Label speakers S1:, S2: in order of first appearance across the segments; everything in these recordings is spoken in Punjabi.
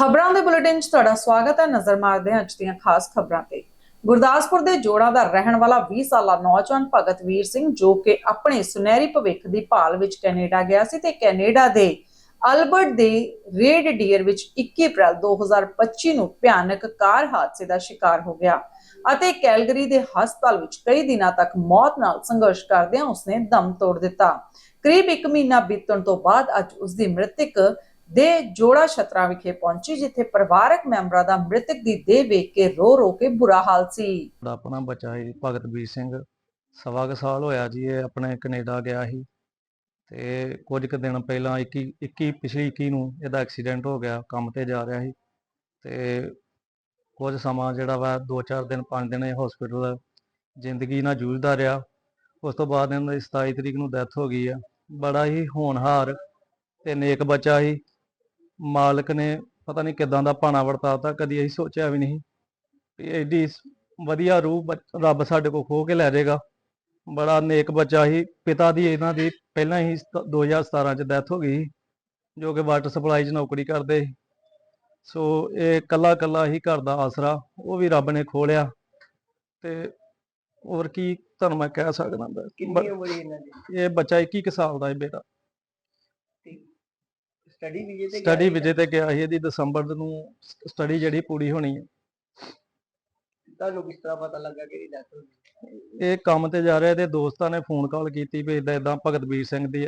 S1: ਖਬਰਾਂ ਦੇ ਬੁਲੇਟਿਨ 'ਚ ਤੁਹਾਡਾ ਸਵਾਗਤ ਹੈ। ਨਜ਼ਰ ਮਾਰਦੇ ਹਾਂ ਅੱਜ ਦੀਆਂ ਖਾਸ ਖਬਰਾਂ ਤੇ। ਗੁਰਦਾਸਪੁਰ ਦੇ ਜੋੜਾ ਦਾ ਰਹਿਣ ਵਾਲਾ 20 ਸਾਲਾ ਨੌਜਵਾਨ ਭਗਤ ਵੀਰ ਸਿੰਘ, ਜੋ ਕਿ ਆਪਣੇ ਸੁਨਹਿਰੀ ਭਵਿੱਖ ਦੀ ਭਾਲ ਵਿੱਚ ਕੈਨੇਡਾ ਗਿਆ ਸੀ ਤੇ ਕੈਨੇਡਾ ਦੇ ਅਲਬਰਟ ਦੇ ਰੇਡ ਡੀਅਰ ਵਿੱਚ 21 ਅਪ੍ਰੈਲ 2025 ਨੂੰ ਭਿਆਨਕ ਕਾਰ ਹਾਦਸੇ ਦਾ ਸ਼ਿਕਾਰ ਹੋ ਗਿਆ ਅਤੇ ਕੈਲਗਰੀ ਦੇ ਹਸਪਤਾਲ ਵਿੱਚ ਕਈ ਦਿਨਾਂ ਤੱਕ ਮੌਤ ਨਾਲ ਸੰਘਰਸ਼ ਕਰਦਿਆਂ ਉਸਨੇ ਦਮ ਤੋੜ ਦਿੱਤਾ। ਕਰੀਬ 1 ਮਹੀਨਾ ਬੀਤਣ ਤੋਂ ਬਾਅਦ ਅੱਜ ਉਸ ਦੀ ਮ੍ਰਿਤਕ ਦੇ ਜੋੜਾ ਛਤਰਾ ਵਿਖੇ ਪਹੁੰਚੀ, ਜਿੱਥੇ ਪਰਿਵਾਰਕ ਮੈਂਬਰਾਂ ਦਾ ਮ੍ਰਿਤਕ ਦੀ ਦੇਹ ਵੇਖ ਕੇ ਰੋ ਰੋ ਕੇ ਬੁਰਾ ਹਾਲ ਸੀ।
S2: ਆਪਣਾ ਬੱਚਾ ਸੀ ਭਗਤ ਸਿੰਘ, ਸਵਾ ਕੁ ਸਾਲ ਹੋਇਆ ਜੀ ਇਹ ਆਪਣੇ ਕੈਨੇਡਾ ਗਿਆ ਸੀ ਤੇ ਕੁਝ ਕੁ ਦਿਨ ਪਹਿਲਾਂ 21 21 ਪਿਛਲੀ 21 ਨੂੰ ਇਹਦਾ ਐਕਸੀਡੈਂਟ ਹੋ ਗਿਆ, ਕੰਮ ਤੇ ਜਾ ਰਿਹਾ ਸੀ ਤੇ ਕੁਝ ਸਮਾਂ ਜਿਹੜਾ ਵਾ 2-4 ਦਿਨ 5 ਦਿਨ ਇਹ ਹਸਪੀਟਲ ਜ਼ਿੰਦਗੀ ਨਾਲ ਜੂਝਦਾ ਰਿਹਾ। ਉਸ ਤੋਂ ਬਾਅਦ ਇਹਨਾਂ ਦੀ 27 ਤਰੀਕ ਨੂੰ ਡੈਥ ਹੋ ਗਈ ਆ। ਬੜਾ ਹੀ ਹੋਣਹਾਰ ਤੇ ਨੇਕ ਬੱਚਾ ਸੀ। ਮਾਲਕ ਨੇ ਪਤਾ ਨਹੀਂ ਕਿਦਾਂ ਦਾ ਭਾਣਾ ਵਰਤਾਤਾ ਕਦੀ ਅਸੀਂ ਸੋਚਿਆ ਵੀ ਨਹੀਂ ਵੀ ਐਡੀ ਵਧੀਆ ਰੂਹ ਰੱਬ ਸਾਡੇ ਕੋਲ ਖੋ ਕੇ ਲੈ ਜਾਏਗਾ। ਬੜਾ ਨੇਕ ਬੱਚਾ ਸੀ। ਪਿਤਾ ਦੀ ਇਹਨਾਂ ਦੀ ਪਹਿਲਾਂ ਹੀ ਸਤ- 2017 ਚ ਡੈਥ ਹੋ ਗਈ ਜੋ ਕਿ ਵਾਟਰ ਸਪਲਾਈ 'ਚ ਨੌਕਰੀ ਕਰਦੇ ਸੀ। ਇਹ ਕੱਲਾ ਕੱਲਾ ਹੀ ਘਰ ਦਾ ਆਸਰਾ ਉਹ ਵੀ ਰੱਬ ਨੇ ਖੋਲਿਆ ਤੇ ਹੋਰ ਕੀ ਤੁਹਾਨੂੰ ਮੈਂ ਕਹਿ ਸਕਦਾ?
S3: ਕਿੰਨੀ ਉਮਰ ਹੈ ਇਹਨਾਂ ਦੀ?
S2: ਇਹ ਬੱਚਾ 21 ਕੁ ਸਾਲ ਦਾ ਹੈ ਬੇਟਾ।
S3: ਸਟੱਡੀ ਵੀਜ਼ੇ ਤੇ
S2: ਸਟੱਡੀ ਵਿਜੇ ਤੇ ਗਿਆ ਸੀ ਇਹਦੀ ਦਸੰਬਰ ਨੂੰ ਸਟੱਡੀ ਜਿਹੜੀ ਪੂਰੀ ਹੋਣੀ ਹੈ।
S3: ਤੁਹਾਨੂੰ ਕਿਸ ਤਰ੍ਹਾਂ ਪਤਾ ਲੱਗਾ ਕਿ ਇਹਦੀ ਡੈਥ ਹੋ ਗਈ
S2: ਇਹ ਕੰਮ ਤੇ ਜਾ ਰਿਹਾ ਇਹਦੇ ਦੋਸਤਾਂ ਨੇ ਫੋਨ ਕਾਲ ਕੀਤੀ ਵੀ ਇਦਾਂ ਇਦਾਂ ਭਗਤਵੀਰ ਸਿੰਘ ਦੀ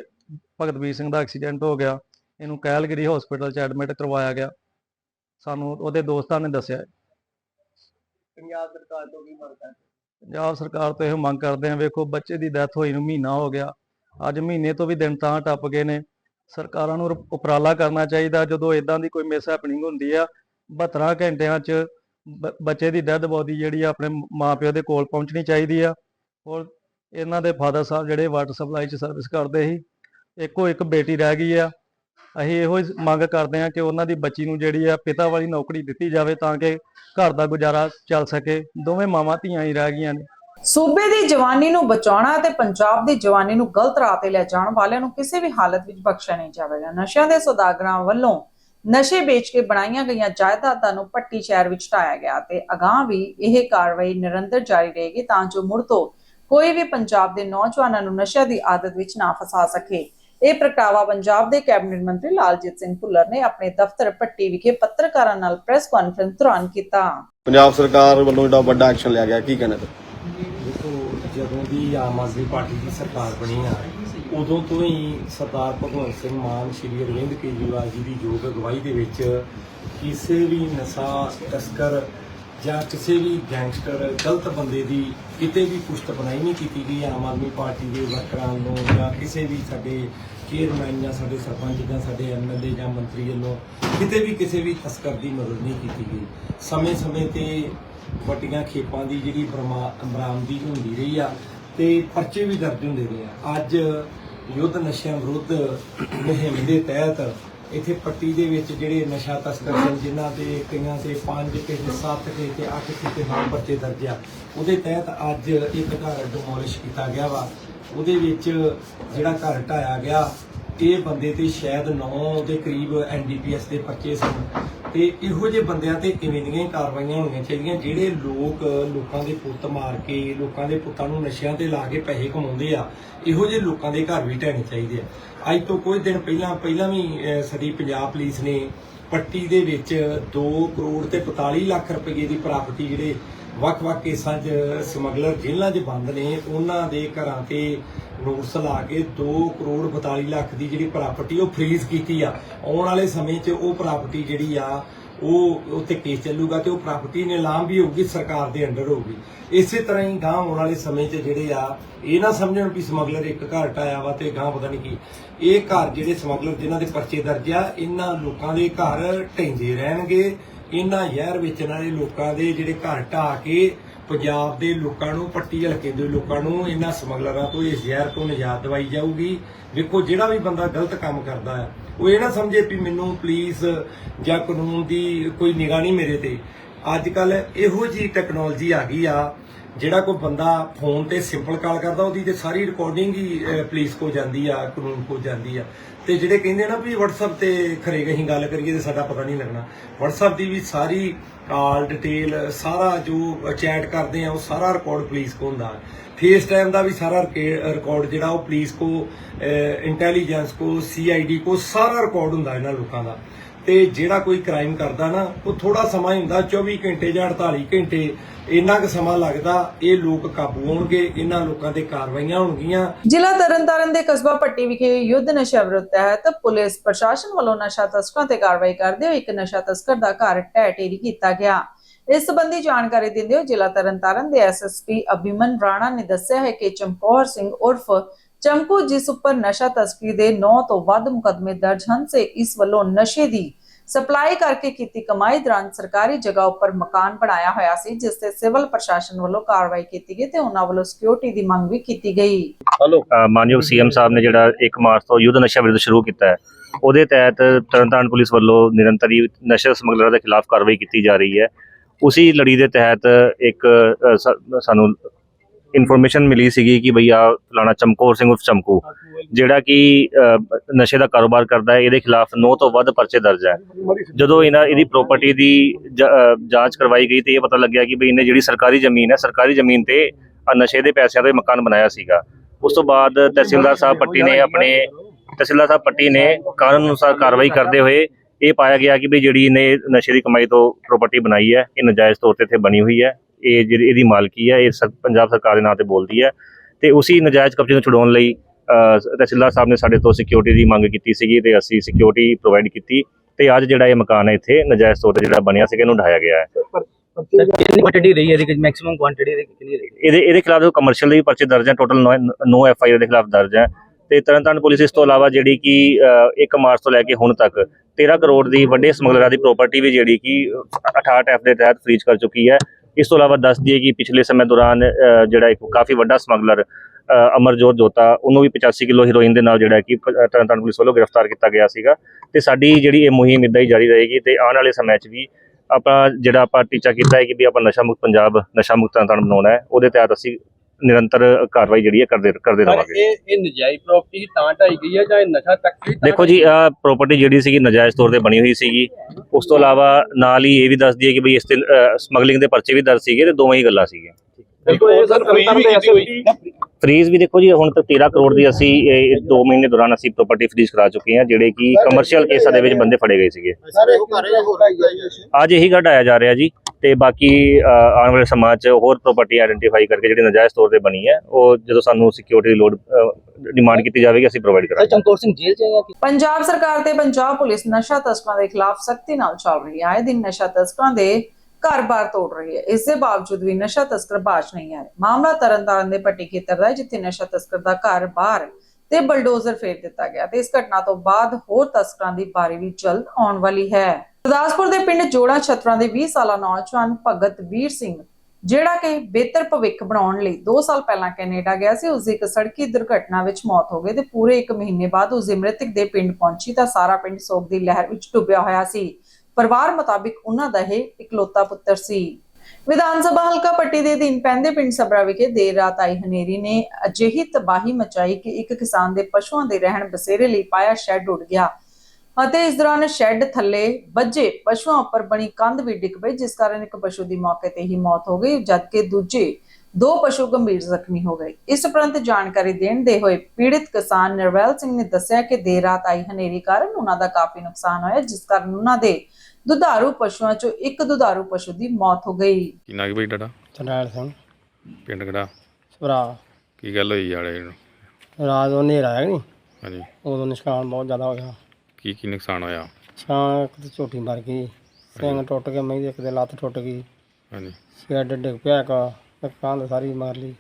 S2: ਭਗਤਵੀਰ ਸਿੰਘ ਦਾ ਐਕਸੀਡੈਂਟ ਹੋ ਗਿਆ। ਇਹਨੂੰ ਕੈਲਗਰੀ ਹਸਪੀਟਲ 'ਚ ਐਡਮਿਟ ਕਰਵਾਇਆ ਗਿਆ। ਸਾਨੂੰ ਉਹਦੇ ਦੋਸਤਾਂ ਨੇ ਦੱਸਿਆ।
S3: ਪੰਜਾਬ ਸਰਕਾਰ ਤੋਂ ਕੀ ਮੰਗ ਕਰਦੇ?
S2: ਪੰਜਾਬ ਸਰਕਾਰ ਤੋਂ ਇਹ ਮੰਗ ਕਰਦੇ ਆ ਵੇਖੋ ਬੱਚੇ ਦੀ ਡੈਥ ਹੋਈ ਨੂੰ ਮਹੀਨਾ ਹੋ ਗਿਆ। ਅੱਜ ਮਹੀਨੇ ਤੋਂ ਵੀ ਦਿਨ ਤਾਂ ਟੱਪ ਗਏ ਨੇ। ਸਰਕਾਰਾਂ ਨੂੰ ਉਪਰਾਲਾ ਕਰਨਾ ਚਾਹੀਦਾ। ਜਦੋਂ ਇਦਾਂ ਦੀ ਕੋਈ ਮਿਸ ਹੈਪਨਿੰਗ ਹੁੰਦੀ ਆ 72 ਘੰਟਿਆਂ 'ਚ ਬ- ਬੱਚੇ ਦੀ ਡੈੱਡ ਬੋਡੀ ਜਿਹੜੀ ਆ ਆਪਣੇ ਮਾਪਿਓ ਦੇ ਕੋਲ ਪਹੁੰਚਣੀ ਚਾਹੀਦੀ ਆ। ਔਰ ਇਹਨਾਂ ਦੇ ਫਾਦਰ ਸਾਹਿਬ ਜਿਹੜੇ ਵਾਟਰ ਸਪਲਾਈ 'ਚ ਸਰਵਿਸ ਕਰਦੇ ਸੀ, ਇੱਕੋ ਇੱਕ ਬੇਟੀ ਰਹਿ ਗਈ ਆ। ਅਸੀਂ ਇਹੋ ਹੀ ਮੰਗ ਕਰਦੇ ਹਾਂ ਕਿ ਉਹਨਾਂ ਦੀ ਬੱਚੀ ਨੂੰ ਜਿਹੜੀ ਆ ਪਿਤਾ ਵਾਲੀ ਨੌਕਰੀ ਦਿੱਤੀ ਜਾਵੇ ਤਾਂ ਕਿ ਘਰ ਦਾ ਗੁਜ਼ਾਰਾ ਚੱਲ ਸਕੇ। ਦੋਵੇਂ ਮਾਵਾਂ ਧੀਆਂ ਹੀ ਰਹਿ ਗਈਆਂ ਨੇ।
S1: ਸੂਬੇ ਦੀ ਜਵਾਨੀ ਨੂੰ ਬਚਾਉਣਾ ਤੇ ਪੰਜਾਬ ਦੀ ਜਵਾਨੀ ਨੂੰ ਗਲਤ ਰਾਹ ਤੇ ਲੈ ਜਾਣ ਵਾਲਿਆਂ ਨੂੰ ਕਿਸੇ ਵੀ ਹਾਲਤ ਵਿੱਚ ਬਖਸ਼ਿਆ ਨਹੀਂ ਜਾਵੇਗਾ। ਨਸ਼ਿਆਂ ਦੇ ਸੌਦਾਗਰਾਂ ਵੱਲੋਂ ਨਸ਼ੇ ਵੇਚ ਕੇ ਬਣਾਈਆਂ ਗਈਆਂ ਜਾਇਦਾਦਾਂ ਨੂੰ ਪੱਟੀ ਸ਼ਹਿਰ ਵਿੱਚ ਢਾਇਆ ਗਿਆ ਤੇ ਅਗਾਂਹ ਵੀ ਇਹ ਕਾਰਵਾਈ ਨਿਰੰਤਰ ਜਾਰੀ ਰਹੇਗੀ ਤਾਂ ਜੋ ਮੁੜ ਤੋਂ ਕੋਈ ਵੀ ਪੰਜਾਬ ਦੇ ਨੌਜਵਾਨਾਂ ਨੂੰ ਨਸ਼ਿਆਂ ਦੀ ਆਦਤ ਵਿੱਚ ਨਾ ਫਸਾ ਸਕੇ। ਇਹ ਪ੍ਰਗਟਾਵਾ ਪੰਜਾਬ ਦੇ ਕੈਬਨਿਟ ਮੰਤਰੀ ਲਾਲਜੀਤ ਸਿੰਘ ਭੁੱਲਰ ਨੇ ਆਪਣੇ ਦਫ਼ਤਰ ਪੱਟੀ ਵਿਖੇ ਪੱਤਰਕਾਰਾਂ ਨਾਲ ਪ੍ਰੈਸ ਕਾਨਫਰੰਸ ਦੌਰਾਨ ਕੀਤਾ।
S4: ਪੰਜਾਬ ਸਰਕਾਰ ਵੱਲੋਂ ਜਿਹੜਾ ਵੱਡਾ ਐਕਸ਼ਨ ਲਿਆ ਗਿਆ, ਕੀ
S5: ਕਹਿੰਦੇ ਜਦੋਂ ਦੀ ਆਮ ਆਦਮੀ ਪਾਰਟੀ ਦੀ ਸਰਕਾਰ ਬਣੀ ਆ, ਉਦੋਂ ਤੋਂ ਹੀ ਸਰਦਾਰ ਭਗਵੰਤ ਸਿੰਘ ਮਾਨ ਸ਼੍ਰੀ ਅਰਵਿੰਦ ਕੇਜਰੀਵਾਲ ਜੀ ਦੀ ਯੋਗ ਅਗਵਾਈ ਦੇ ਵਿੱਚ ਕਿਸੇ ਵੀ ਨਸ਼ਾ, ਤਸਕਰ ਜਾਂ ਕਿਸੇ ਵੀ ਗੈਂਗਸਟਰ, ਗਲਤ ਬੰਦੇ ਦੀ ਕਿਤੇ ਵੀ ਪੁਸ਼ਤ ਬਣਾਈ ਨਹੀਂ ਕੀਤੀ ਗਈ ਆਮ ਆਦਮੀ ਪਾਰਟੀ ਦੇ ਵਰਕਰਾਂ ਨੂੰ ਜਾਂ ਕਿਸੇ ਵੀ ਸਾਡੇ ਚੇਅਰਮੈਨ ਜਾਂ ਸਾਡੇ ਸਰਪੰਚ ਜਾਂ ਸਾਡੇ ਐਮਐਲਏ ਜਾਂ ਮੰਤਰੀ ਵੱਲੋਂ ਕਿਤੇ ਵੀ ਕਿਸੇ ਵੀ ਤਸਕਰ ਦੀ ਮਦਦ ਨਹੀਂ ਕੀਤੀ ਗਈ। ਸਮੇਂ-ਸਮੇਂ ਤੇ ਵੱਡੀਆਂ ਖੇਪਾਂ ਦੀ ਜਿਹੜੀ ਬਰਮਾ- ਬਰਾਮਦੀ ਹੁੰਦੀ ਰਹੀ ਆ ਤੇ ਪਰਚੇ ਵੀ ਦਰਜ ਹੁੰਦੇ ਰਹੇ ਆ ਅੱਜ ਯੁੱਧ ਨਸ਼ਿਆਂ ਵਿਰੁੱਧ ਮੁਹਿੰਮ ਦੇ ਤਹਿਤ ਇੱਥੇ ਪੱਟੀ ਦੇ ਵਿੱਚ ਜਿਹੜੇ ਨਸ਼ਾ ਤਸਕਰ ਸਨ, ਜਿਨ੍ਹਾਂ ਤੇ ਕਈਆਂ ਤੇ 5 ਕਿਸੇ 7 ਕਿਸੇ ਤੇ 8 ਕਿਸੇ ਹਾਂ ਪਰਚੇ ਦਰਜ ਆ। ਉਹਦੇ ਤਹਿਤ ਅੱਜ ਇੱਕ ਘਰ ਡਿਮੋਲਿਸ਼ ਕੀਤਾ ਗਿਆ ਵਾ। ਉਹਦੇ ਵਿੱਚ ਜਿਹੜਾ ਘਰ ਢਾਇਆ ਗਿਆ, ਇਹ ਬੰਦੇ ਤੇ ਸ਼ਾਇਦ 9 ਦੇ ਕਰੀਬ ਐਨਡੀਪੀਐਸ ਦੇ ਪਰਚੇ ਸਨ। ਤੇ ਇਹੋ ਜਿਹੇ ਬੰਦਿਆਂ ਤੇ ਇਵੇਂ ਦੀਆਂ ਕਾਰਵਾਈਆਂ ਹੋਣੀਆਂ ਚਾਹੀਦੀਆਂ? ਜਿਹੜੇ ਲੋਕ ਲੋਕਾਂ ਦੇ ਪੁੱਤ ਮਾਰ ਕੇ ਲੋਕਾਂ ਦੇ ਪੁੱਤਾਂ ਨੂੰ ਨਸ਼ਿਆਂ ਤੇ ਲਾ ਕੇ ਪੈਸੇ ਕਮਾਉਂਦੇ ਆ ਇਹੋ ਜਿਹੇ ਲੋਕਾਂ ਦੇ ਘਰ ਵੀ ਢਹਿਣੇ ਚਾਹੀਦੇ ਆ। ਅੱਜ ਤੋਂ ਕੁਝ ਦਿਨ ਪਹਿਲਾਂ ਪਹਿਲਾਂ ਵੀ ਅਹ, ਸਾਡੀ ਪੰਜਾਬ ਪੁਲਿਸ ਨੇ ਪੱਟੀ ਦੇ ਵਿੱਚ 2 ਕਰੋੜ ਤੇ 45 ਲੱਖ ਰੁਪਏ ਦੀ ਪ੍ਰਾਪਰਟੀ ਜਿਹੜੇ ਵੱਖ-ਵੱਖ ਕੇਸਾਂ 'ਚ ਸਮਗਲਰ ਜੇਲ੍ਹਾਂ 'ਚ ਬੰਦ ਨੇ ਉਹਨਾਂ ਦੇ ਘਰਾਂ ਤੇ ਨੋਟਿਸ ਲਾ ਕੇ 2 ਕਰੋੜ 42 ਲੱਖ ਦੀ ਜਿਹੜੀ ਪ੍ਰਾਪਰਟੀ ਉਹ ਫ੍ਰੀਜ਼ ਕੀਤੀ ਆ। ਆਉਣ ਵਾਲੇ ਸਮੇਂ 'ਚ ਉਹ ਪ੍ਰਾਪਰਟੀ ਜਿਹੜੀ ਆ, ਉਹ ਉੱਤੇ ਕੇਸ ਚੱਲੂਗਾ ਤੇ ਉਹ ਪ੍ਰਾਪਰਟੀ ਨਿਲਾਮ ਵੀ ਹੋਊਗੀ, ਸਰਕਾਰ ਦੇ ਅੰਡਰ ਹੋਊਗੀ। ਇਸੇ ਤਰ੍ਹਾਂ ਹੀ ਗਾਂ ਆਉਣ ਵਾਲੇ ਸਮੇਂ 'ਚ ਜਿਹੜੇ ਆ, ਇਹ ਨਾ ਸਮਝਣ ਵੀ ਸਮਗਲਰ ਇੱਕ ਘਰ ਢਾਇਆ ਵਾ ਤੇ ਗਾਂ ਪਤਾ ਨਹੀਂ ਕੀ। ਇਹ ਘਰ ਜਿਹੜੇ ਸਮਗਲਰ ਜਿਨ੍ਹਾਂ ਦੇ ਪਰਚੇ ਦਰਜ ਆ, ਇਹਨਾਂ ਲੋਕਾਂ ਦੇ ਘਰ ਢਹਿੰਦੇ ਰਹਿਣਗੇ। ਇਹਨਾਂ ਸ਼ਹਿਰ ਵਿੱਚ ਇਹਨਾਂ ਦੇ ਲੋਕਾਂ ਦੇ ਜਿਹੜੇ ਘਰ ਢਾਹ ਕੇ ਪੰਜਾਬ ਦੇ ਲੋਕਾਂ ਨੂੰ, ਪੱਟੀ ਹਲਕੇ ਦੇ ਲੋਕਾਂ ਨੂੰ, ਇਹਨਾਂ ਸਮਗਲਰਾਂ ਤੋਂ, ਇਸ ਜ਼ਹਿਰ ਤੋਂ ਨਿਜਾਤ ਦਿਵਾਈ ਜਾਊਗੀ। ਵੇਖੋ, ਜਿਹੜਾ ਵੀ ਬੰਦਾ ਗਲਤ ਕੰਮ ਕਰਦਾ ਹੈ, ਉਹ ਇਹ ਨਾ ਸਮਝੇ ਵੀ ਮੈਨੂੰ ਪੁਲਿਸ ਜਾਂ ਕਾਨੂੰਨ ਦੀ ਕੋਈ ਨਿਗਾਹ ਨਹੀਂ ਮੇਰੇ ਤੇ। ਅੱਜ ਕੱਲ ਇਹੋ ਜੀ ਟੈਕਨੋਲੋਜੀ ਆ ਗਈ ਆ, ਜਿਹੜਾ ਕੋਈ ਬੰਦਾ ਫੋਨ ਤੇ ਸਿੰਪਲ ਕਾਲ ਕਰਦਾ, ਉਹਦੀ ਤੇ ਸਾਰੀ ਰਿਕਾਰਡਿੰਗ ਹੀ ਪੁਲਿਸ ਕੋ ਜਾਂਦੀ ਆ, ਕਾਨੂੰਨ ਕੋ ਜਾਂਦੀ ਆ। ਤੇ ਜਿਹੜੇ ਕਹਿੰਦੇ ਨਾ ਵੀ WhatsApp ਤੇ ਖਰੇ ਅਸੀਂ ਗੱਲ ਕਰੀਏ ਤੇ ਸਾਡਾ ਪਤਾ ਨਹੀਂ ਲੱਗਣਾ। WhatsApp ਦੀ ਵੀ ਸਾਰੀ ਕਾਲ ਡਿਟੇਲ ਸਾਰਾ ਜੋ ਚੈਟ ਕਰਦੇ ਆ, ਉਹ ਸਾਰਾ ਰਿਕਾਰਡ ਪੁਲਿਸ ਕੋ ਹੁੰਦਾ। ਫੇਸ ਟਾਈਮ ਦਾ ਵੀ ਸਾਰਾ ਰਿਕਾਰਡ ਜਿਹੜਾ ਉਹ ਪੁਲਿਸ ਕੋ ਇੰਟੈਲੀਜੈਂਸ ਕੋ ਸੀਆਈਡੀ ਕੋ ਸਾਰਾ ਰਿਕਾਰਡ ਹੁੰਦਾ ਇਹਨਾਂ ਲੋਕਾਂ ਦਾ। ਤੇ ਜਿਹੜਾ ਕੋਈ ਕ੍ਰਾਈਮ ਕਰਦਾ ਨਾ, ਉਹ ਥੋੜਾ ਸਮਾਂ ਹੀ ਹੁੰਦਾ 24 ਘੰਟੇ ਜਾਂ 48 ਘੰਟੇ, ਇੰਨਾ ਕੁ ਸਮਾਂ ਲੱਗਦਾ, ਇਹ ਲੋਕ ਕਾਬੂ ਹੋਣਗੇ, ਇਹਨਾਂ ਲੋਕਾਂ ਤੇ ਕਾਰਵਾਈਆਂ ਹੋਣਗੀਆਂ।
S1: ਜ਼ਿਲ੍ਹਾ ਤਰਨਤਾਰਨ ਦੇ ਕਸਬਾ ਪੱਟੀ ਵਿਖੇ ਯੁੱਧ ਨਸ਼ਾ ਵਿਰੁੱਧ ਤਹਿਤ ਪੁਲਿਸ ਪ੍ਰਸ਼ਾਸਨ ਵੱਲੋਂ ਨਸ਼ਾ ਤਸਕਰਾਂ ਤੇ ਕਾਰਵਾਈ ਕਰਦੇ ਹੋਏ ਇੱਕ ਨਸ਼ਾ ਤਸਕਰ ਦਾ ਘਰ ਢਹਿ ਢੇਰੀ ਕੀਤਾ ਗਿਆ। ਇਸ ਸੰਬੰਧੀ ਜਾਣਕਾਰੀ ਦਿੰਦੇ ਹੋਏ ਜ਼ਿਲ੍ਹਾ ਤਰਨਤਾਰਨ ਦੇ ਐਸਐਸਪੀ ਅਭਿਮਨ ਰਾਣਾ ਨੇ ਦੱਸਿਆ ਹੈ ਕਿ ਚਮਕੌਰ ਸਿੰਘ ਉਰਫ ਚੰਕੂ ਜਿਸ ਉੱਪਰ ਨਸ਼ਾ ਤਸਕਰੀ ਦੇ 9 ਤੋਂ ਵੱਧ ਮੁਕੱਦਮੇ ਦਰਜ ਹਨ ਸੇ ਇਸ ਵੱਲੋਂ ਨਸ਼ੇ ਦੀ ਸਪਲਾਈ ਕਰਕੇ ਕੀਤੀ ਕਮਾਈ ਦੌਰਾਨ ਸਰਕਾਰੀ ਜਗ੍ਹਾ ਉੱਪਰ ਮਕਾਨ ਬਣਾਇਆ ਹੋਇਆ ਸੀ ਜਿਸ ਤੇ ਸਿਵਲ ਪ੍ਰਸ਼ਾਸਨ ਵੱਲੋਂ ਕਾਰਵਾਈ ਕੀਤੀ ਗਈ ਤੇ ਉਹਨਾਂ ਵੱਲੋਂ ਸਿਕਿਉਰਿਟੀ ਦੀ ਮੰਗ ਵੀ ਕੀਤੀ ਗਈ।
S6: ਅ, ਮਾਨਯੋਗ ਸੀਐਮ ਸਾਹਿਬ ਨੇ ਜਿਹੜਾ 1 ਮਾਰਚ ਤੋਂ ਯੁੱਧ ਨਸ਼ਾ ਵਿਰੁੱਧ ਸ਼ੁਰੂ ਕੀਤਾ ਹੈ ਉਹਦੇ ਤਹਿਤ ਤਰਨਤਾਰਨ ਪੁਲਿਸ ਵੱਲੋਂ ਨਿਰੰਤਰ ਹੀ ਨਸ਼ਾ ਸਮਗਲਰਾਂ ਦੇ ਖਿਲਾਫ ਕਾਰਵਾਈ ਕੀਤੀ ਜਾ ਰਹੀ ਹੈ। ਉਸੇ ਲੜੀ ਦੇ ਤਹਿਤ ਇੱਕ ਸਾਨੂੰ ਇਨਫੋਰਮੇਸ਼ਨ ਮਿਲੀ ਸੀਗੀ ਕਿ ਭਈ ਆ ਫਲਾਣਾ ਚਮਕੌਰ ਸਿੰਘ ਉਰਫ ਚਮਕੂ, ਜਿਹੜਾ ਕਿ ਨਸ਼ੇ ਦਾ ਕਾਰੋਬਾਰ ਕਰਦਾ ਹੈ, ਇਹਦੇ ਖਿਲਾਫ 9 ਤੋਂ ਵੱਧ ਪਰਚੇ ਦਰਜ ਹੈ। ਜਦੋਂ ਇਹਨਾਂ, ਇਹਦੀ ਪ੍ਰਾਪਰਟੀ ਦੀ ਜਾਂਚ ਕਰਵਾਈ ਗਈ ਤੇ ਇਹ ਪਤਾ ਲੱਗਿਆ ਕਿ ਭਈ ਇਹਨੇ ਜਿਹੜੀ ਸਰਕਾਰੀ ਜ਼ਮੀਨ ਹੈ, ਸਰਕਾਰੀ ਜ਼ਮੀਨ ਤੇ ਨਸ਼ੇ ਦੇ ਪੈਸਿਆਂ ਤੋਂ ਮਕਾਨ ਬਣਾਇਆ ਸੀਗਾ। ਉਸ ਤੋਂ ਬਾਅਦ ਤਹਿਸੀਲਦਾਰ ਸਾਹਿਬ ਪੱਟੀ ਨੇ ਆਪਣੇ, ਤਹਿਸੀਲਦਾਰ ਸਾਹਿਬ ਪੱਟੀ ਨੇ ਕਾਨੂੰਨ ਅਨੁਸਾਰ ਕਾਰਵਾਈ ਕਰਦੇ ਹੋਏ ਇਹ ਪਾਇਆ ਗਿਆ ਕਿ ਵੀ ਜਿਹੜੀ ਇਹਨੇ ਨਸ਼ੇ ਦੀ ਕਮਾਈ ਤੋਂ ਪ੍ਰਾਪਰਟੀ ਬਣਾਈ ਹੈ, ਇਹ ਨਜਾਇਜ਼ ਤੌਰ ਤੇ ਇੱਥੇ ਬਣੀ ਹੋਈ ਹੈ। ਇਹ ਜਿਹੜੀ ਇਹਦੀ ਮਾਲਕੀ ਹੈ ਇਹ ਪੰਜਾਬ ਸਰਕਾਰ ਦੇ ਨਾਂ ਤੇ ਬੋਲਦੀ ਹੈ ਤੇ ਉਸੇ ਨਜਾਇਜ਼ ਕਬਜ਼ੇ ਨੂੰ ਛੁਡਾਉਣ ਲਈ ਅ, ਤਹਿਸੀਲਦਾਰ ਸਾਹਿਬ ਨੇ ਸਾਡੇ ਤੋਂ ਸਿਕਿਉਰਿਟੀ ਦੀ ਮੰਗ ਕੀਤੀ ਸੀਗੀ ਤੇ ਅਸੀਂ ਸਿਕਿਉਰਿਟੀ ਪ੍ਰੋਵਾਈਡ ਕੀਤੀ ਤੇ ਅੱਜ ਜਿਹੜਾ ਇਹ ਮਕਾਨ ਹੈ ਇੱਥੇ ਨਜਾਇਜ਼ ਤੌਰ ਤੇ ਜਿਹੜਾ ਬਣਿਆ ਸੀਗਾ ਇਹਨੂੰ ਢਾਇਆ ਗਿਆ ਹੈ।
S3: ਕਿੰਨੀ ਕੁਆਂਟੀਟੀ ਰਹੀ ਹੈ ਇਹਦੀ? ਮੈਕਸਿਮਮ ਕੁਆਂਟੀਟੀ ਦੀ ਕਿੰਨੀ ਰਹੀ?
S6: ਇਹਦੇ ਇਹਦੇ ਖਿਲਾਫ ਕਮਰਸ਼ੀਅਲ ਦੇ ਵੀ ਪਰਚੇ ਦਰਜ ਹੈ ਟੋਟਲ 9 ਐਫ ਆਈ ਆਰ ਦੇ ਖਿਲਾਫ ਦਰਜ ਹੈ। ਤੇ ਤਰਨਤਾਰਨ ਪੁਲਿਸ ਇਸ ਤੋਂ ਇਲਾਵਾ ਜਿਹੜੀ ਕਿ ਅ, 1 ਮਾਰਚ ਤੋਂ ਲੈ ਕੇ ਹੁਣ ਤੱਕ 13 ਕਰੋੜ ਦੀ ਵੱਡੇ ਸਮਗਲਰਾਂ ਦੀ ਪ੍ਰਾਪਰਟੀ ਵੀ ਜਿਹੜੀ ਕਿ 68 ਐਫ ਦੇ ਤਹਿਤ ਫਰੀਜ਼ ਕਰ ਚੁੱਕੀ ਹੈ। ਇਸ ਤੋਂ ਇਲਾਵਾ ਦੱਸ ਦਈਏ ਕਿ ਪਿਛਲੇ ਸਮੇਂ ਦੌਰਾਨ ਜਿਹੜਾ ਇੱਕ ਕਾਫੀ ਵੱਡਾ ਸਮਗਲਰ ਅਮਰਜੋਤ ਜੋਤਾ ਉਹਨੂੰ ਵੀ 85 ਕਿਲੋ ਹੀਰੋਇਨ ਦੇ ਨਾਲ ਜਿਹੜਾ ਕਿ ਪ- ਤਰਨਤਾਰਨ ਪੁਲਿਸ ਵੱਲੋਂ ਗ੍ਰਿਫਤਾਰ ਕੀਤਾ ਗਿਆ ਸੀਗਾ। ਤੇ ਸਾਡੀ ਜਿਹੜੀ ਇਹ ਮੁਹਿੰਮ ਇਦਾਂ ਹੀ ਜਾਰੀ ਰਹੇਗੀ ਤੇ ਆਉਣ ਵਾਲੇ ਸਮੇਂ 'ਚ ਵੀ ਆਪਾਂ ਜਿਹੜਾ ਆਪਾਂ ਟੀਚਾ ਕੀਤਾ ਹੈ ਕਿ ਵੀ ਆਪਾਂ ਨਸ਼ਾ ਮੁਕਤ ਪੰਜਾਬ ਨਸ਼ਾ ਮੁਕਤ ਤਰਨਤਾਰਨ ਬਣਾਉਣਾ ਹੈ ਉਹਦੇ ਤਹਿਤ ਅਸੀਂ ਨਿਰੰਤਰ ਕਾਰਵਾਈ ਜਿਹੜੀ ਹੈ ਕਰਦੇ ਕਰਦੇ ਰਵਾਂਗੇ।
S3: ਇਹ ਇਹ ਨਜਾਇਜ਼ ਪ੍ਰਾਪਰਟੀ ਤਾਂ ਢਾਈ ਗਈ ਹੈ ਜਾਂ ਇਹ ਨਸ਼ਾ ਤੱਕ ਵੀ
S6: ਦੇਖੋ ਜੀ ਆ ਪ੍ਰਾਪਰਟੀ ਜਿਹੜੀ ਸੀਗੀ ਨਜਾਇਜ਼ ਤੌਰ ਤੇ ਬਣੀ ਹੋਈ ਸੀਗੀ। ਉਸ ਤੋਂ ਇਲਾਵਾ ਨਾਲ ਹੀ ਇਹ ਵੀ ਦੱਸ ਦਈਏ ਕਿ ਵੀ ਇਸ ਤੇ ਸਮਗਲਿੰਗ ਦੇ ਪਰਚੇ ਵੀ ਦਰਜ ਸੀਗੇ ਤੇ ਦੋਵੇਂ ਹੀ ਗੱਲਾਂ ਸੀਗੀਆਂ।
S3: ਦੇਖੋ ਇਹ ਸਰ ਤਰਨਤਾਰਨ ਦੇ ਐਸਓਈ
S6: ਫਰੀਜ਼ ਵੀ ਦੇਖੋ ਜੀ ਹੁਣ ਤੱਕ 13 ਕਰੋੜ ਦੀ ਅਸੀਂ ਇਹ 2 ਮਹੀਨੇ ਦੌਰਾਨ ਅਸੀਂ ਪ੍ਰਾਪਰਟੀ ਫਰੀਜ਼ ਕਰਾ ਚੁੱਕੇ ਹਾਂ ਜਿਹੜੇ ਕਿ ਕਮਰਸ਼ੀਅਲ ਕੇਸਾਂ ਦੇ ਵਿੱਚ ਬੰਦੇ ਫੜੇ ਗਏ ਸੀਗੇ। ਅੱਜ ਇਹੀ ਘਟਾਇਆ ਜਾ ਰਿਹਾ ਜੀ ਤੇ ਬਾਕੀ ਆਉਣ ਵਾਲੇ ਸਮਾਜ 'ਚ ਹੋਰ ਪ੍ਰਾਪਰਟੀ ਆਇਡੈਂਟੀਫਾਈ ਕਰਕੇ ਜਿਹੜੀ ਨਜਾਇਜ਼ ਤੌਰ ਤੇ ਬਣੀ ਹੈ ਉਹ ਜਦੋਂ ਸਾਨੂੰ ਸਿਕਿਉਰਿਟੀ ਲੋਡ ਡਿਮਾਂਡ ਕੀਤੀ ਜਾਵੇਗੀ ਅਸੀਂ ਪ੍ਰੋਵਾਈਡ ਕਰਾਂਗੇ।
S3: ਚਮਕੌਰ ਸਿੰਘ ਜੇਲ੍ਹ ਚ ਜਾਂ
S1: ਪੰਜਾਬ ਸਰਕਾਰ ਤੇ ਪੰਜਾਬ ਪੁਲਿਸ ਨਸ਼ਾ ਤਸਕਰਾਂ ਦੇ ਖਿਲਾਫ ਸਖਤੀ ਨਾਲ ਚੱਲ ਰਹੀ ਹੈ। ਆਏ ਦਿਨ ਨਸ਼ਾ ਤਸਕਰਾਂ ਦੇ ਘਰ-ਬਾਰ ਤੋੜ ਰਹੀ ਹੈ। ਇਸ ਦੇ ਬਾਵਜੂਦ ਵੀ ਨਸ਼ਾ ਤਸਕਰ ਬਾਜ ਨਹੀਂ ਆਏ ਮਾਮਲਾ ਤਰਨਤਾਰਨ ਦੇ ਪੱਟੀ ਖੇਤਰ ਦਾ ਹੈ, ਜਿੱਥੇ ਨਸ਼ਾ ਤਸਕਰ ਦਾ ਘਰ-ਬਾਰ ਤੇ ਬਲਡੋਜ਼ਰ ਫੇਰ ਦਿੱਤਾ ਗਿਆ ਤੇ ਇਸ ਘਟਨਾ ਤੋਂ ਬਾਅਦ ਹੋਰ ਤਸਕਰਾਂ ਦੀ ਬਾਰੀ ਵੀ ਜਲਦ ਆਉਣ ਵਾਲੀ ਹੈ। ਗੁਰਦਾਸਪੁਰ ਦੇ ਪਿੰਡ ਜੋੜਾ ਛਤਰਾਂ ਦੇ 20 ਸਾਲਾ ਨੌਜਵਾਨ ਭਗਤ ਵੀਰ ਸਿੰਘ, ਜਿਹੜਾ ਕਿ ਬਿਹਤਰ ਭਵਿੱਖ ਬਣਾਉਣ ਲਈ 2 ਸਾਲ ਪਹਿਲਾਂ ਕੈਨੇਡਾ ਗਿਆ ਸੀ ਉਸ ਦੀ ਇੱਕ ਸੜਕੀ ਦੁਰਘਟਨਾ ਵਿੱਚ ਮੌਤ ਹੋ ਗਈ ਤੇ ਪੂਰੇ 1 ਮਹੀਨੇ ਬਾਅਦ ਉਸ ਦੇ ਮ੍ਰਿਤਕ ਦੇ ਪਿੰਡ ਪਹੁੰਚੀ ਤਾਂ ਸਾਰਾ ਪਿੰਡ ਸੋਗ ਦੀ ਲਹਿਰ ਵਿੱਚ ਡੁੱਬਿਆ ਹੋਇਆ ਸੀ। ਪਰਿਵਾਰ ਮੁਤਾਬਿਕ ਉਹਨਾਂ ਦਾ ਇਹ ਇਕਲੌਤਾ ਪੁੱਤਰ ਸੀ। ਵਿਧਾਨ ਸਭਾ ਹਲਕਾ ਪੱਟੀ ਦੇ ਅਧੀਨ ਪੈਂਦੇ ਪਿੰਡ ਸਬਰਾ ਵਿਖੇ ਦੇਰ ਰਾਤ ਆਈ ਹਨੇਰੀ ਨੇ ਅਜਿਹੀ ਤਬਾਹੀ ਮਚਾਈ ਕਿ ਇੱਕ ਕਿਸਾਨ ਦੇ ਪਸ਼ੂਆਂ ਦੇ ਰਹਿਣ ਬਸੇਰੇ ਲਈ ਪਾਇਆ ਸ਼ੈੱਡ ਉੱਡ ਗਿਆ। ਅਤੇ ਇਸ ਦੌਰਾਨ ਸ਼ੈੱਡ ਥੱਲੇ ਵੱਜੇ ਪਸ਼ੂਆਂ ਉੱਪਰ ਬਣੀ ਕੰਧ ਵੀ ਡਿੱਗ ਪਈ ਜਿਸ ਕਾਰਨ ਇੱਕ ਪਸ਼ੂ ਦੀ ਮੌਕੇ ਤੇ ਹੀ ਮੌਤ ਹੋ ਗਈ ਜਦਕਿ ਦੂਜੇ ਦੋ ਪਸ਼ੂ ਗੰਭੀਰ ਜ਼ਖਮੀ ਹੋ ਗਏ। ਇਸ ਉਪਰੰਤ ਜਾਣਕਾਰੀ ਦੇਣ ਦੇ ਹੋਏ ਪੀੜਿਤ ਕਿਸਾਨ ਨਿਰਵੈਲ ਸਿੰਘ ਨੇ ਦੱਸਿਆ ਕਿ ਦੇਰ ਰਾਤ ਆਈ ਹਨੇਰੀ ਕਾਰਨ ਉਹਨਾਂ ਦਾ ਕਾਫੀ ਨੁਕਸਾਨ ਹੋਇਆ ਜਿਸ ਕਾਰਨ ਉਹਨਾਂ ਦੇ ਦੁਧਾਰੂ ਪਸ਼ੂਆਂ ਚੋਂ ਇੱਕ ਦੁਧਾਰੂ ਪਸ਼ੂ ਦੀ ਮੌਤ ਹੋ ਗਈ।
S7: ਕੀ ਨਾਂ ਕੀ ਬਈ ਤੁਹਾਡਾ?
S8: ਚੰਡਾਲ ਸਿੰਘ।
S7: ਪਿੰਡ ਕਿਹੜਾ?
S8: ਭਰਾ।
S7: ਕੀ ਗੱਲ ਹੋਈ ਨੂੰ
S8: ਰਾਤ ਉਹ ਹਨੇਰਾ ਆਇਆ ਨਹੀਂ?
S7: ਹਾਂਜੀ।
S8: ਉਦੋਂ ਨਿਸ਼ਕਾਨ ਬਹੁਤ ਜ਼ਿਆਦਾ ਹੋ ਗਿਆ
S7: ਕੀ ਕੀ ਨੁਕਸਾਨ ਹੋਇਆ?
S8: ਛਾਂ ਇੱਕ ਤੇ ਝੋਟੀ ਮਰ ਗਈ ਸਿੰਘ ਟੁੱਟ ਗਿਆ ਦੀ ਇੱਕ ਦੇ ਲੱਤ ਟੁੱਟ ਗਈ।
S7: ਹਾਂਜੀ।
S8: ਸਿਰ ਡਿੱਗ ਪਿਆ ਇੱਕ ਇੱਕ ਕੰਧ ਸਾਰੀ ਮਾਰ ਲਈ।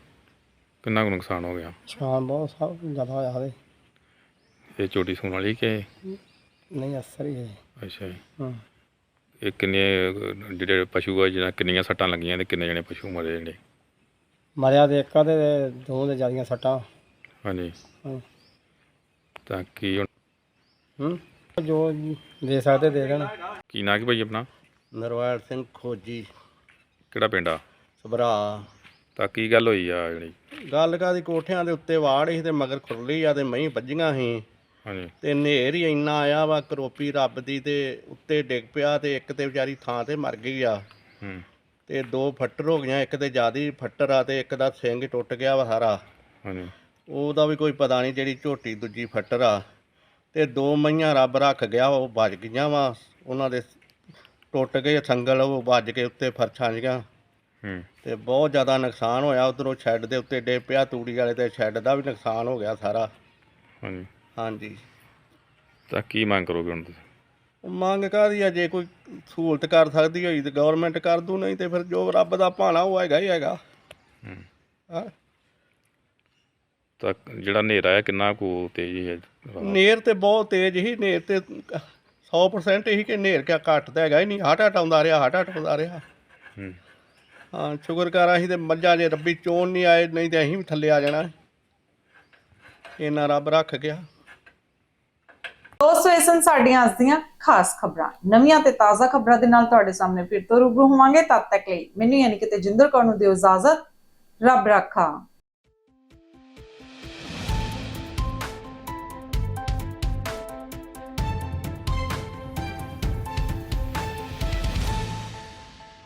S7: ਕਿੰਨਾ ਕੁ ਨੁਕਸਾਨ ਹੋ ਗਿਆ?
S8: ਛਾਂ ਬਹੁਤ ਸਭ ਜ਼ਿਆਦਾ ਹੋਇਆ ਉਹਦੇ
S7: ਇਹ ਚੋਟੀ ਸੂਣ ਵਾਲੀ ਕਿ
S8: ਨਹੀਂ ਅਸਰ ਹੀ ਹੈ।
S7: ਅੱਛਾ ਜੀ।
S8: ਹੂੰ।
S7: ਇਹ ਕਿੰਨੇ ਜਿਹੜੇ ਪਸ਼ੂ ਆ ਜਿਹਨਾਂ ਕਿੰਨੀਆਂ ਸੱਟਾਂ ਲੱਗੀਆਂ ਤੇ ਕਿੰਨੇ ਜਣੇ ਪਸ਼ੂ ਮਰੇ ਜਿਹੜੇ?
S8: ਮਰਿਆ ਤੇ ਇੱਕ ਤੇ ਦੋ ਦੇ ਜਿਆਦੀਆਂ ਸੱਟਾਂ।
S7: ਹਾਂਜੀ।
S8: ਹੂੰ।
S7: ਤਾਂ ਕੀ ਹੁਣ?
S8: ਹੂੰ। ਜੋ ਦੇ ਸਕਦੇ ਦੇ ਦੇਣ।
S7: ਕੀ ਨਾਂ ਕੀ ਭਾਈ ਆਪਣਾ?
S9: ਨਰਵੈਲ ਸਿੰਘ ਖੋਜੀ।
S7: ਕਿਹੜਾ ਪਿੰਡ ਆ?
S9: ਸਭਰਾ।
S7: ਤਾਂ ਕੀ ਗੱਲ ਹੋਈ ਆ ਜਿਹੜੀ?
S9: ਗੱਲ ਕਾਦੀ ਕੋਠਿਆਂ ਦੇ ਉੱਤੇ ਵਾੜ ਸੀ ਤੇ ਮਗਰ ਖੁਰਲੀ ਆ ਤੇ ਮਹੀਂ ਵੱਜੀਆਂ ਸੀ।
S7: ਹਾਂਜੀ।
S9: ਤੇ ਨੇਰ ਹੀ ਇੰਨਾ ਆਇਆ ਵਾ ਕਰੋਪੀ ਰੱਬ ਦੀ ਤੇ ਉੱਤੇ ਡਿੱਗ ਪਿਆ ਤੇ ਇੱਕ ਤੇ ਵਿਚਾਰੀ ਥਾਂ ਤੇ ਮਰ ਗਈ ਆ।
S7: ਹੂੰ।
S9: ਤੇ ਦੋ ਫੱਟਰ ਹੋ ਗਈਆਂ ਇੱਕ ਤੇ ਜਿਆਦੀ ਫੱਟਰ ਆ ਤੇ ਇੱਕ ਦਾ ਸਿੰਘ ਟੁੱਟ ਗਿਆ ਵਾ ਸਾਰਾ।
S7: ਹਾਂਜੀ।
S9: ਉਹਦਾ ਵੀ ਕੋਈ ਪਤਾ ਨਹੀਂ ਜਿਹੜੀ ਝੋਟੀ ਦੂਜੀ ਫੱਟਰ ਆ। ਤੇ ਦੋ ਮਈਆਂ ਰੱਬ ਰੱਖ ਗਿਆ ਉਹ ਵੱਜ ਗਈਆਂ ਵਾ। ਉਹਨਾਂ ਦੇ ਟੁੱਟ ਗਏ ਸੰਗਲ ਉਹ ਵੱਜ ਕੇ ਉੱਤੇ ਫਰਸ਼ਾਂ ਜੀਆਂ।
S7: ਹੂੰ।
S9: ਤੇ ਬਹੁਤ ਜ਼ਿਆਦਾ ਨੁਕਸਾਨ ਹੋਇਆ ਉਧਰੋਂ ਸ਼ੈੱਡ ਦੇ ਉੱਤੇ ਡੇ ਪਿਆ ਤੂੜੀ ਵਾਲੇ ਤੇ ਸ਼ੈੱਡ ਦਾ ਵੀ ਨੁਕਸਾਨ ਹੋ ਗਿਆ ਸਾਰਾ।
S7: ਹਾਂਜੀ।
S9: ਹਾਂਜੀ।
S7: ਤਾਂ ਕੀ ਮੰਗ ਕਰੋਗੇ ਹੁਣ ਤੁਸੀਂ?
S9: ਮੰਗ ਕਾਹਦੀ ਆ ਜੇ ਕੋਈ ਸਹੂਲਤ ਕਰ ਸਕਦੀ ਹੋਈ ਤੇ ਗਵਰਨਮੈਂਟ ਕਰ ਦੂ ਨਹੀਂ ਤੇ ਫਿਰ ਜੋ ਰੱਬ ਦਾ ਭਾਣਾ ਉਹ ਹੈਗਾ ਹੀ ਹੈਗਾ।
S7: ਹੂੰ।
S9: ਹਾਂ?
S7: ਤਾਂ ਜਿਹੜਾ ਹਨੇਰਾ ਹੈ ਕਿੰਨਾ ਕੁ ਤੇਜ਼ ਹੈ
S9: ਨੇਰ ਤੇ ਬਹੁਤ ਤੇਜ਼ ਹੀ ਨੇਰ ਤੇ 100% ਹੀ ਕਿ ਨੇਰ ਕਿਆ ਘੱਟ ਤਾਂ ਹੈਗਾ ਹੀ ਨਹੀਂ। ਹਟ ਹਟ ਆਉਂਦਾ ਰਿਹਾ ਹਟ ਹਟ ਆਉਂਦਾ ਰਿਹਾ।
S7: ਹੂੰ।
S9: ਹਾਂ ਸ਼ੁਕਰ ਕਰ ਅਸੀਂ ਤੇ ਮੱਝਾਂ ਜੇ ਰੱਬੀ ਚੋਣ ਨਹੀਂ ਆਏ ਨਹੀਂ ਤੇ ਅਸੀਂ ਵੀ ਥੱਲੇ ਆ ਜਾਣਾ। ਇੰਨਾ ਰੱਬ ਰੱਖ ਗਿਆ।
S1: ਦੋਸਤੋ ਇਹ ਸਨ ਸਾਡੀਆਂ ਅੱਜ ਦੀਆਂ ਖਾਸ ਖਬਰਾਂ। ਨਵੀਆਂ ਤੇ ਤਾਜ਼ਾ ਖਬਰਾਂ ਦੇ ਨਾਲ ਤੁਹਾਡੇ ਸਾਹਮਣੇ ਫਿਰ ਤੋਂ ਰੂਬਰੂ ਹੋਵਾਂਗੇ। ਤਦ ਤੱਕ ਲਈ ਮੈਨੂੰ ਯਾਨੀ ਕਿ ਤੇਜਿੰਦਰ ਕੌਰ ਨੂੰ ਦਿਓ ਇਜਾਜ਼ਤ। ਰੱਬ ਰਾਖਾ।